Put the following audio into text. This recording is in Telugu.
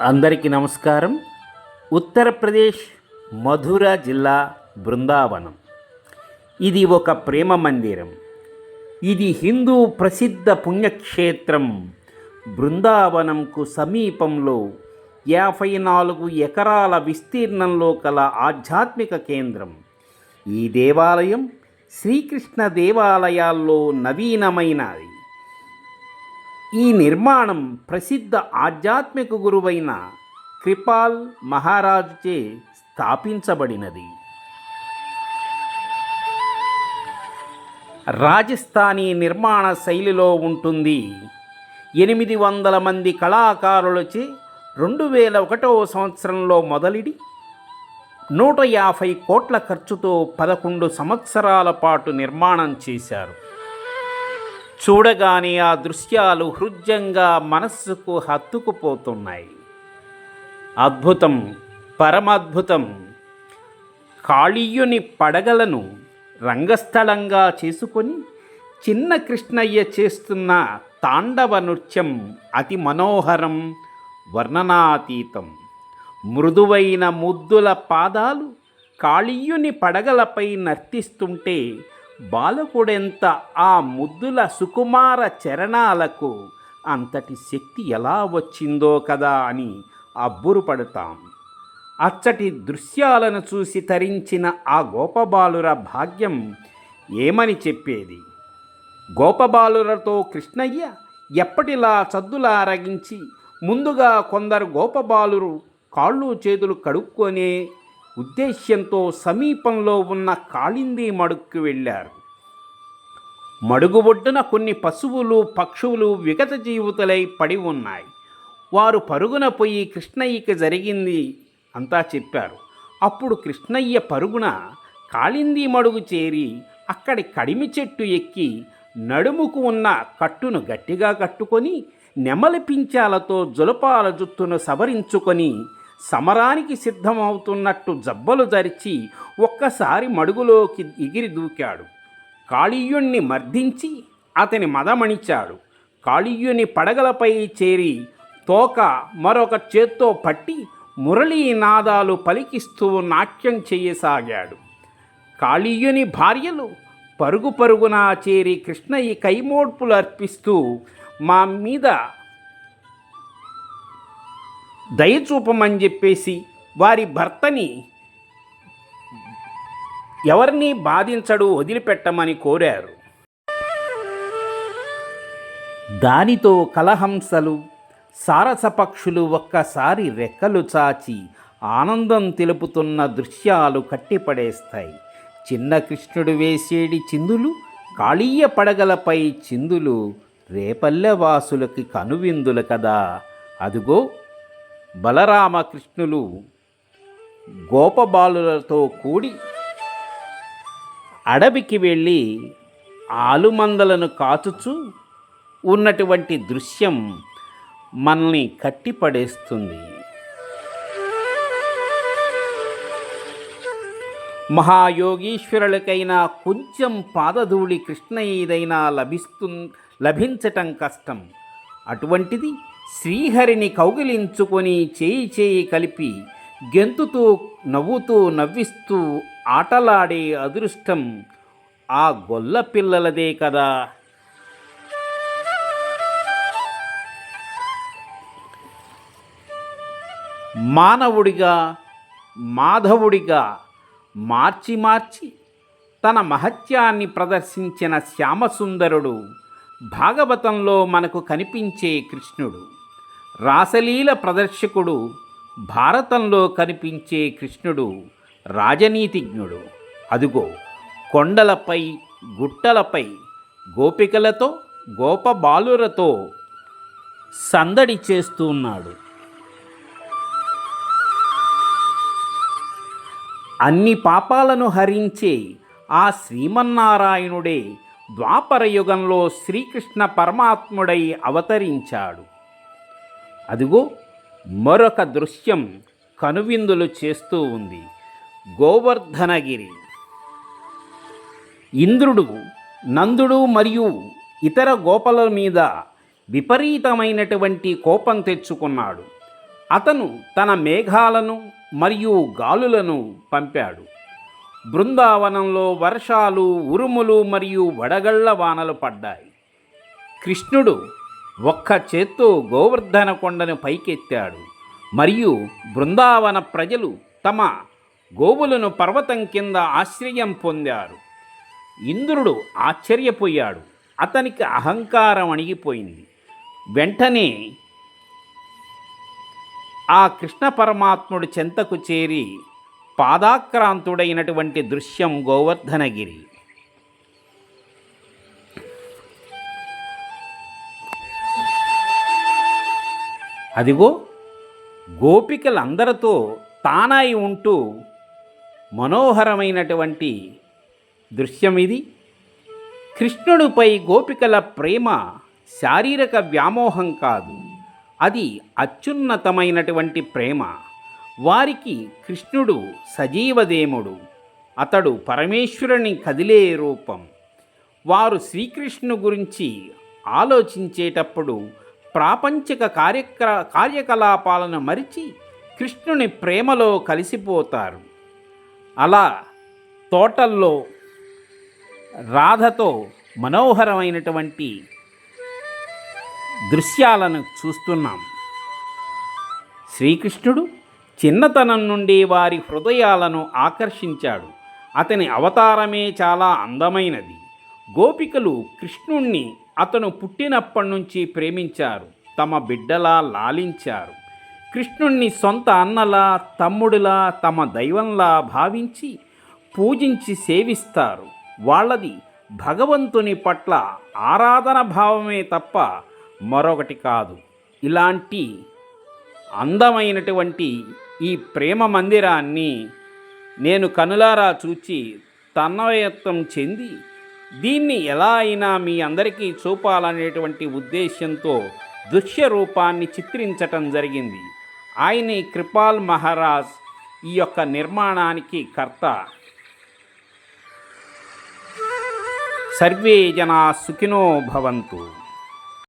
అందరికీ నమస్కారం. ఉత్తరప్రదేశ్ మధుర జిల్లా బృందావనం. ఇది ఒక ప్రేమ మందిరం. ఇది హిందూ ప్రసిద్ధ పుణ్యక్షేత్రం. బృందావనంకు సమీపంలో యాభై నాలుగు ఎకరాల విస్తీర్ణంలో కల ఆధ్యాత్మిక కేంద్రం. ఈ దేవాలయం శ్రీకృష్ణ దేవాలయాల్లో నవీనమైనది. ఈ నిర్మాణం ప్రసిద్ధ ఆధ్యాత్మిక గురువైన కృపాల్ మహారాజుచే స్థాపించబడినది. రాజస్థానీ నిర్మాణ శైలిలో ఉంటుంది. ఎనిమిది వందల మంది కళాకారులచే రెండు వేల ఒకటవ సంవత్సరంలో మొదలిడి నూట యాభై కోట్ల ఖర్చుతో పదకొండు సంవత్సరాల పాటు నిర్మాణం చేశారు. చూడగానే ఆ దృశ్యాలు హృద్యంగా మనస్సుకు హత్తుకుపోతున్నాయి. అద్భుతం పరమద్భుతం. కాళీయుని పడగలను రంగస్థలంగా చేసుకొని చిన్న కృష్ణయ్య చేస్తున్న తాండవ నృత్యం అతి మనోహరం వర్ణనాతీతం. మృదువైన ముద్దుల పాదాలు కాళీయుని పడగలపై నర్తిస్తుంటే బాలకుడెంత ఆ ముద్దుల సుకుమార చరణాలకు అంతటి శక్తి ఎలా వచ్చిందో కదా అని అబ్బురుపడతాం. అచ్చటి దృశ్యాలను చూసి తరించిన ఆ గోపబాలుర భాగ్యం ఏమని చెప్పేది? గోపబాలురతో కృష్ణయ్య ఎప్పటిలా చద్దులా రగించి ముందుగా కొందరు గోపబాలురు కాళ్ళు చేతులు కడుక్కొనే ఉద్దేశ్యంతో సమీపంలో ఉన్న కాళింది మడుక్కు వెళ్ళారు. మడుగు ఒడ్డున కొన్ని పశువులు పక్షువులు విగత జీవితలై పడి ఉన్నాయి. వారు పరుగున పోయి కృష్ణయ్యకి జరిగింది అంతా చెప్పారు. అప్పుడు కృష్ణయ్య పరుగున కాళింది మడుగు చేరి అక్కడి కడిమి చెట్టు ఎక్కి నడుముకు ఉన్న కట్టును గట్టిగా కట్టుకొని నెమలి పించాలతో జులపాల జుత్తును సవరించుకొని సమరానికి సిద్ధమవుతున్నట్టు జబ్బలు ధరిచి ఒక్కసారి మడుగులోకి ఎగిరి దూకాడు. కాళీయుణ్ణి మర్దించి అతని మదమణిచాడు. కాళీయుని పడగలపై చేరి తోక మరొక చేత్తో పట్టి మురళీ నాదాలు పలికిస్తూ నాట్యం చేయసాగాడు. కాళీయుని భార్యలు పరుగు పరుగున చేరి కృష్ణయ్య కైమోడ్పులు అర్పిస్తూ మా మీద దయచూపమని చెప్పేసి వారి భర్తని ఎవరిని బాధించడు వదిలిపెట్టమని కోరారు. దానితో కలహంసలు సారసపక్షులు ఒక్కసారి రెక్కలు చాచి ఆనందం తెలుపుతున్న దృశ్యాలు కట్టిపడేస్తాయి. చిన్న కృష్ణుడు వేసేడి చిందులు కాళీయ పడగలపై చిందులు రేపల్లెవాసులకి కనువిందులు కదా. అదుగో బలరామకృష్ణులు గోపబాలులతో కూడి అడవికి వెళ్ళి ఆలుమందలను కాచుచూ ఉన్నటువంటి దృశ్యం మనల్ని కట్టిపడేస్తుంది. మహాయోగీశ్వరులకైనా కొంచెం పాదధూళి కృష్ణయ్యదైనా లభిస్తు లభించటం కష్టం. అటువంటిది శ్రీహరిని కౌగిలించుకొని చేయి చేయి కలిపి గెంతుతూ నవ్వుతూ నవ్విస్తూ ఆటలాడే అదృష్టం ఆ గొల్ల పిల్లలదే కదా. మానవుడిగా మాధవుడిగా మార్చి మార్చి తన మహత్యాన్ని ప్రదర్శించిన శ్యామసుందరుడు భాగవతంలో మనకు కనిపించే కృష్ణుడు. రాసలీల ప్రదర్శకుడు భారతంలో కనిపించే కృష్ణుడు రాజనీతిజ్ఞుడు. అదుగో కొండలపై గుట్టలపై గోపికలతో గోపబాలురతో సందడి చేస్తున్నాడు అన్ని పాపాలను హరించే ఆ శ్రీమన్నారాయణుడే ద్వాపర యుగంలో శ్రీకృష్ణ పరమాత్ముడై అవతరించాడు. అదిగో మరొక దృశ్యం కనువిందులు చేస్తూ ఉంది. గోవర్ధనగిరి. ఇంద్రుడు నందుడు మరియు ఇతర గోపల మీద విపరీతమైనటువంటి కోపం తెచ్చుకున్నాడు. అతను తన మేఘాలను మరియు గాలులను పంపాడు. బృందావనంలో వర్షాలు ఉరుములు మరియు వడగళ్ళ వానలు పడ్డాయి. కృష్ణుడు ఒక్క చేత్తో గోవర్ధన కొండను పైకెత్తాడు. మరియు బృందావన ప్రజలు తమ గోవులను పర్వతం కింద ఆశ్రయం పొందారు. ఇంద్రుడు ఆశ్చర్యపోయాడు. అతనికి అహంకారం అణిగిపోయింది. వెంటనే ఆ కృష్ణ పరమాత్ముడు చెంతకు చేరి పాదాక్రాంతుడైనటువంటి దృశ్యం గోవర్ధనగిరి. అదిగో గోపికలందరితో తానై ఉంటూ మనోహరమైనటువంటి దృశ్యం ఇది కృష్ణుడిపై గోపికల ప్రేమ శారీరక వ్యామోహం కాదు. అది అత్యున్నతమైనటువంటి ప్రేమ. వారికి కృష్ణుడు సజీవదేముడు. అతడు పరమేశ్వరుని కదిలే రూపం. వారు శ్రీకృష్ణు గురించి ఆలోచించేటప్పుడు ప్రాపంచిక కార్యక్ర కార్యకలాపాలను మరిచి కృష్ణుని ప్రేమలో కలిసిపోతారు. అలా తోటల్లో రాధతో మనోహరమైనటువంటి దృశ్యాలను చూస్తున్నాం. శ్రీకృష్ణుడు చిన్నతనం నుండి వారి హృదయాలను ఆకర్షించాడు. అతని అవతారమే చాలా అందమైనది. గోపికలు కృష్ణుణ్ణి అతను పుట్టినప్పటి నుంచి ప్రేమించారు తమ బిడ్డలా లాలించారు. కృష్ణుణ్ణి సొంత అన్నలా తమ్ముడిలా తమ దైవంలా భావించి పూజించి సేవిస్తారు. వాళ్ళది భగవంతుని పట్ల ఆరాధన భావమే తప్ప మరొకటి కాదు. ఇలాంటి అందమైనటువంటి ఈ ప్రేమ మందిరాన్ని నేను కనులారా చూచి తన్నవయత్వం చెంది దీన్ని ఎలా అయినా మీ అందరికీ చూపాలనేటువంటి ఉద్దేశ్యంతో దృశ్య రూపాన్ని చిత్రించటం జరిగింది. ఆయనే కృపాల్ మహారాజ్ ఈ యొక్క నిర్మాణానికి కర్త. సర్వే జనా సుఖినో భవంతు.